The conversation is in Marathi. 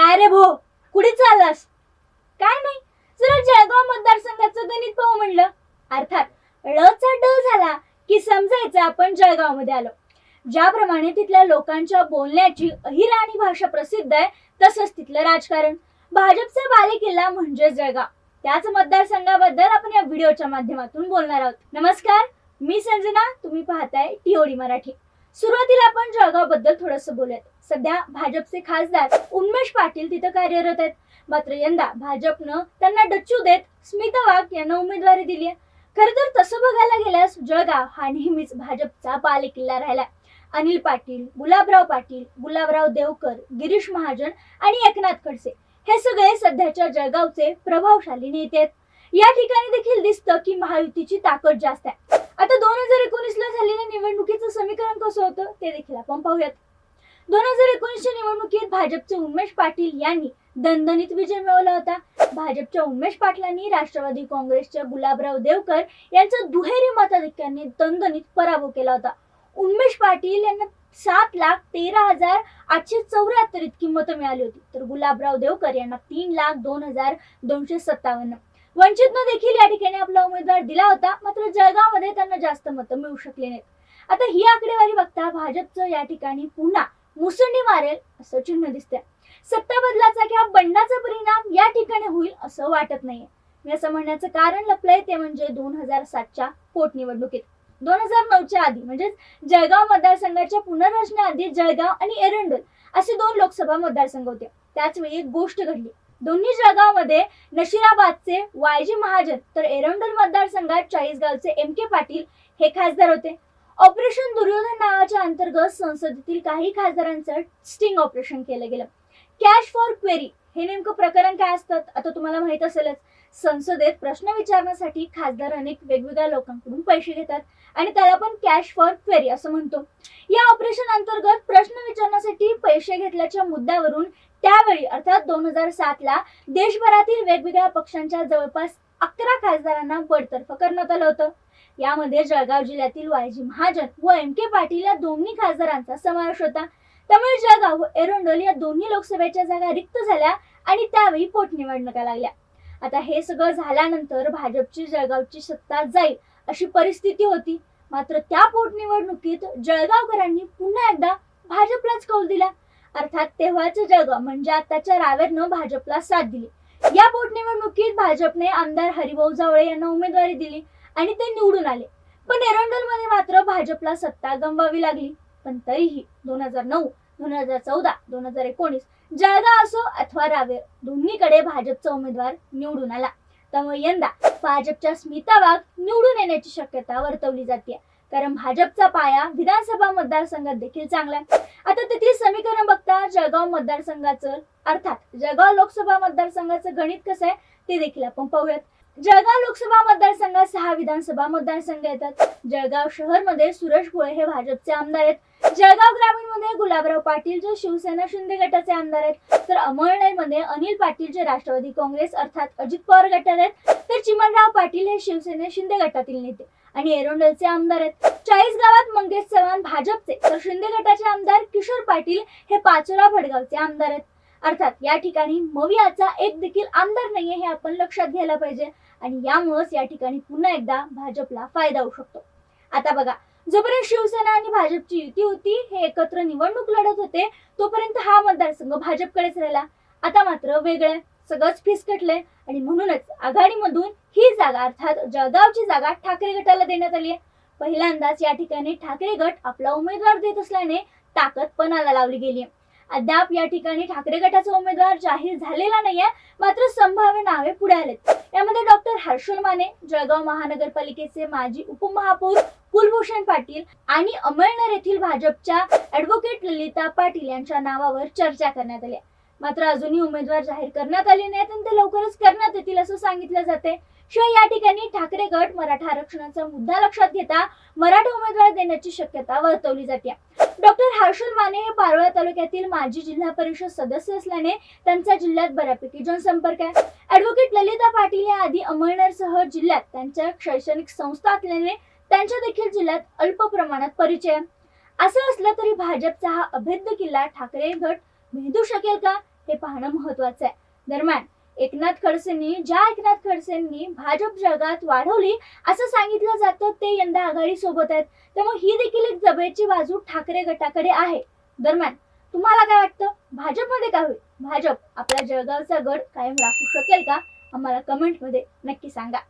काय रे भो कुठे चाललास? काय नाही. जरा जळगाव मतदारसंघाचं गणित पाहू म्हणलं. अर्थात ळचा ड झाला की समजायचं आपण जळगावमध्ये आलो. ज्याप्रमाणे तिथल्या लोकांच्या बोलण्याची अहिराणी भाषा प्रसिद्ध आहे तसंच तिथलं राजकारण. भाजपचा बालेकिल्ला म्हणजे जळगाव. त्याच मतदारसंघाबद्दल आपण या व्हिडिओच्या माध्यमातून बोलणार आहोत. नमस्कार मी संजना तुम्ही पाहताय टीओडी मराठी. सुरुवातीला आपण जळगावबद्दल थोडस बोलूयात. सध्या भाजपचे खासदार उन्मेष पाटील तिथं कार्यरत आहेत. मात्र यंदा भाजपनं त्यांना डच्चू देत स्मिता वाघ यांना उमेदवारी दिली आहे. खरं तर तसं बघायला गेल्यास जळगाव हा नेहमीच भाजपचा बालेकिल्ला राहिला अनिल पाटील गुलाबराव पाटील गुलाबराव देवकर गिरीश महाजन आणि एकनाथ खडसे हे सगळे सध्याच्या जळगावचे प्रभावशाली नेते आहेत. या ठिकाणी देखील दिसतं की महायुतीची ताकद जास्त आहे. आता दोन हजार एकोणीस ला झालेल्या निवडणुकीचं समीकरण कसं होतं ते देखील आपण पाहूयात. दोन हजार एकोणीसच्या निवडणुकीत भाजपचे उमेश पाटील यांनी दणदणीत विजय मिळवला होता. भाजपच्या उमेश पाटलांनी राष्ट्रवादी काँग्रेसच्या गुलाबराव देवकर यांचा दुहेरी मताधिक्याने दणदणीत पराभव केला होता. उमेश पाटील यांना सात लाख तेरा हजार आठशे चौऱ्याहत्तर इतकी मतं मिळाली होती. तर गुलाबराव देवकर यांना तीन लाख दोन हजार दोनशे सत्तावन्न. वंचितनं देखील या ठिकाणी आपला उमेदवार दिला होता मात्र जळगावमध्ये त्यांना जास्त मतं मिळू शकली नाहीत. आता ही आकडेवारी बघता भाजपचं या ठिकाणी पुन्हा मुसंडी मारेल असं चिन्ह दिसतंय. सत्ता बदलाचा किंवा बंडाचा परिणाम या ठिकाणी होईल असं वाटत नाहीये. मी असं म्हणण्याचं कारण लपलंय ते म्हणजे दोन हजार सातच्या पोटनिवडणुकीत. दोन हजार नऊच्या आधी म्हणजेच जळगाव मतदारसंघाच्या पुनर्रचनेआधी जळगाव आणि एरंडोल असे दोन लोकसभा मतदारसंघ होते. त्याच वेळी एक गोष्ट घडली. दोन्ही जळगावमध्ये नशिराबादचे वायजी महाजन तर एरंडोल मतदारसंघात चाळीसगावचे एम के पाटील हे खासदार होते. ऑपरेशन दुर्योधन नावाच्या अंतर्गत संसदेतील काही खासदारांचं स्टिंग ऑपरेशन केलं गेलं. कॅश फॉर क्वेरी हे नेमकं प्रकरण काय असतं आता तुम्हाला माहीत असेलच. संसदेत प्रश्न विचारण्यासाठी खासदार अनेक वेगवेगळ्या लोकांकडून पैसे घेतात आणि त्याला आपण कॅश फॉर क्वेरी असं म्हणतो. या ऑपरेशन अंतर्गत प्रश्न विचारण्यासाठी पैसे घेतल्याच्या मुद्द्यावरून त्यावेळी अर्थात दोन हजार सात ला देशभरातील वेगवेगळ्या पक्षांच्या जवळपास अकरा खासदारांना बडतर्फ करण्यात आलं होतं. यामध्ये जळगाव जिल्ह्यातील वायजी महाजन व एम के पाटील या दोन्ही खासदारांचा समावेश होता. त्यामुळे जळगाव व एरंडोल या दोन्ही लोकसभेच्या जागा रिक्त झाल्या आणि त्यावेळी पोटनिवडणुका लागल्या. आता हे सगळं झाल्यानंतर भाजपची जळगावची सत्ता जाईल अशी परिस्थिती होती. मात्र त्या पोटनिवडणुकीत जळगावकरांनी पुन्हा एकदा भाजपलाच कौल दिला. अर्थात तेव्हाचं जळगाव म्हणजे आताच्या रावेरनं भाजपला साथ दिली. या पोटनिवडणुकीत भाजपने आमदार हरिभाऊ जावळे यांना उमेदवारी दिली आणि ते निवडून आले. पण एरंडोलमध्ये मात्र भाजपला सत्ता गमवावी लागली. पण तरीही दोन हजार नऊ दोन हजार चौदा दोन हजार एकोणीस जळगाव असो अथवा रावे दोन्हीकडे भाजपचा उमेदवार निवडून आला. त्यामुळे यंदा भाजपच्या स्मिता वाघ निवडून येण्याची शक्यता वर्तवली जाते. कारण भाजपचा पाया विधानसभा मतदारसंघात देखील चांगला आहे. आता तेथील समीकरण बघता जळगाव मतदारसंघाचं अर्थात जळगाव लोकसभा मतदारसंघाचं गणित कसं आहे ते देखील आपण पाहूयात. जळगाव लोकसभा मतदार सहा विधानसभा मतदारसंघ येतात. जळगाव शहरमध्ये सुरेश भोळे हे भाजपचे आमदार आहेत. जळगाव ग्रामीणमध्ये गुलाबराव पाटील जे शिवसेना शिंदे गटाचे आमदार आहेत. तर अमळनेरमध्ये अनिल पाटील जे राष्ट्रवादी काँग्रेस अर्थात अजित पवार गटात आहेत. तर चिमणराव पाटील हे शिवसेने शिंदे गटातील नेते आणि एरोंडलचे आमदार आहेत. चाळीस गावात मंगेश चव्हाण भाजपचे तर शिंदे गटाचे आमदार किशोर पाटील हे पाचोरा भडगावचे आमदार आहेत. अर्थात या ठिकाणी मवियाचा एक देखील आमदार नाहीये हे आपण लक्षात घ्यायला पाहिजे. आणि यामुळेच या ठिकाणी पुन्हा एकदा भाजपला फायदा होऊ शकतो. आता बघा जोपर्यंत शिवसेना आणि भाजपची युती होती हे एकत्र निवडणूक लढत होते तोपर्यंत हा मतदारसंघ भाजपकडेच राहिला. आता मात्र वेगळं सगळंच फिसकटलंय आणि म्हणूनच आघाडीमधून ही जागा अर्थात जळगावची जागा ठाकरे गटाला देण्यात आली आहे. पहिल्यांदाच या ठिकाणी ठाकरे गट आपला उमेदवार देत असल्याने ताकद पणाला लावली गेली आहे. अद्याप या ठिकाणी ठाकरे गटाचा उमेदवार जाहीर झालेला नाहीये मात्र संभाव्य नावे पुढे आलेत. यामध्ये डॉक्टर हर्षल माने जळगाव महानगरपालिकेचे माजी उपमहापौर कुलभूषण पाटील आणि अमळनेर येथील भाजपच्या ऍडव्होकेट ललिता पाटील यांच्या नावावर चर्चा करण्यात आली आहे. मात्र अजूनही उमेदवार जाहीर करण्यात आले नाहीत आणि ते लवकरच करण्यात येतील असं सांगितलं जाते शिवाय या ठिकाणी ठाकरे गट मराठा आरक्षणाचा मुद्दा लक्षात घेता मराठा उमेदवार देण्याची शक्यता वर्तवली जाते. डॉक्टर हर्षल माने हे पारोळा तालुक्यातील माजी जिल्हा परिषद सदस्य असल्याने त्यांचा जिल्ह्यात बऱ्यापैकी जनसंपर्क आहे. ऍडव्होकेट ललिता पाटील या आधी अमळनेरसह जिल्ह्यात त्यांच्या शैक्षणिक संस्था असल्याने त्यांच्या देखील जिल्ह्यात अल्प प्रमाणात परिचय असं असलं तरी भाजपचा हा अभेद्य किल्ला ठाकरे गट भेदू शकेल का? हे पाहणं महत्वाचं आहे. दरम्यान एकनाथ खडसेंनी ज्या एकनाथ खडसेंनी भाजप जगात वाढवली असं सांगितलं जातं ते यंदा आघाडी सोबत आहेत. त्यामुळे ही देखील एक जबेची बाजू ठाकरे गटाकडे आहे. दरम्यान तुम्हाला काय वाटतं? भाजपमध्ये काय होईल? भाजप आपल्या जळगावचा गड कायम राखू शकेल का? आम्हाला कमेंटमध्ये नक्की सांगा.